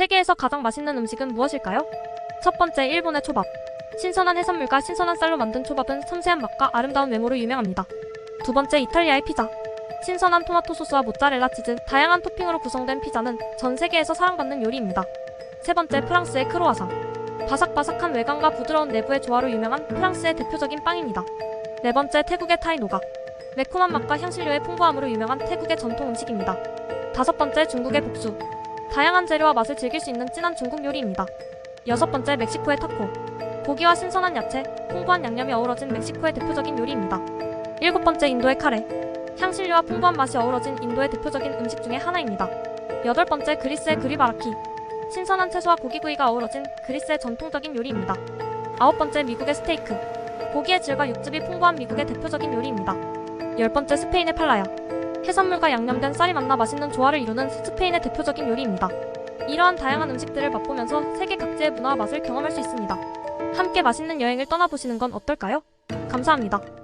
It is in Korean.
세계에서 가장 맛있는 음식은 무엇일까요? 첫 번째, 일본의 초밥. 신선한 해산물과 신선한 쌀로 만든 초밥은 섬세한 맛과 아름다운 외모로 유명합니다. 두 번째, 이탈리아의 피자. 신선한 토마토 소스와 모짜렐라 치즈, 다양한 토핑으로 구성된 피자는 전 세계에서 사랑받는 요리입니다. 세 번째, 프랑스의 크로아상. 바삭바삭한 외관과 부드러운 내부의 조화로 유명한 프랑스의 대표적인 빵입니다. 네 번째, 태국의 타이노가. 매콤한 맛과 향신료의 풍부함으로 유명한 태국의 전통 음식입니다. 다섯 번째, 중국의 복수. 다양한 재료와 맛을 즐길 수 있는 진한 중국 요리입니다. 여섯 번째, 멕시코의 타코. 고기와 신선한 야채, 풍부한 양념이 어우러진 멕시코의 대표적인 요리입니다. 일곱 번째, 인도의 카레. 향신료와 풍부한 맛이 어우러진 인도의 대표적인 음식 중에 하나입니다. 여덟 번째, 그리스의 그리바라키. 신선한 채소와 고기구이가 어우러진 그리스의 전통적인 요리입니다. 아홉 번째, 미국의 스테이크. 고기의 질과 육즙이 풍부한 미국의 대표적인 요리입니다. 열 번째, 스페인의 팔라야. 해산물과 양념된 쌀이 만나 맛있는 조화를 이루는 스페인의 대표적인 요리입니다. 이러한 다양한 음식들을 맛보면서 세계 각지의 문화와 맛을 경험할 수 있습니다. 함께 맛있는 여행을 떠나보시는 건 어떨까요? 감사합니다.